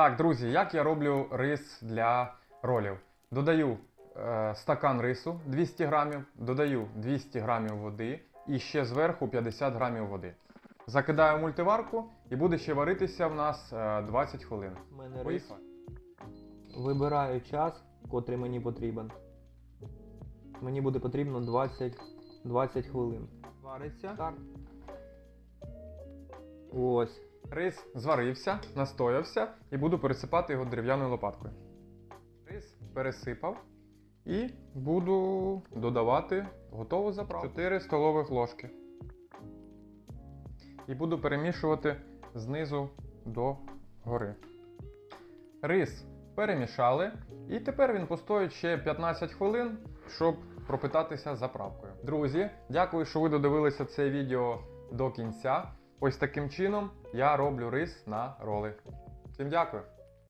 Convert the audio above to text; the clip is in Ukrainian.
Так, друзі, як я роблю рис для ролів? Додаю е, стакан рису 200 грамів, додаю 200 грамів води і ще зверху 50 грамів води. Закидаю мультиварку і буде ще варитися в нас е, 20 хвилин. У мене рис. Вибираю час, котрий мені потрібен. Мені буде потрібно 20, 20 хвилин. Вариться. Так. Ось. Рис зварився, настоявся і буду пересипати його дерев'яною лопаткою. Рис пересипав і буду додавати готову заправку. 4 столових ложки. І буду перемішувати знизу до гори. Рис перемішали, і тепер він постоїть ще 15 хвилин, щоб пропитатися заправкою. Друзі, дякую, що ви додивилися це відео до кінця. Ось таким чином я роблю рис на роли. Всім дякую!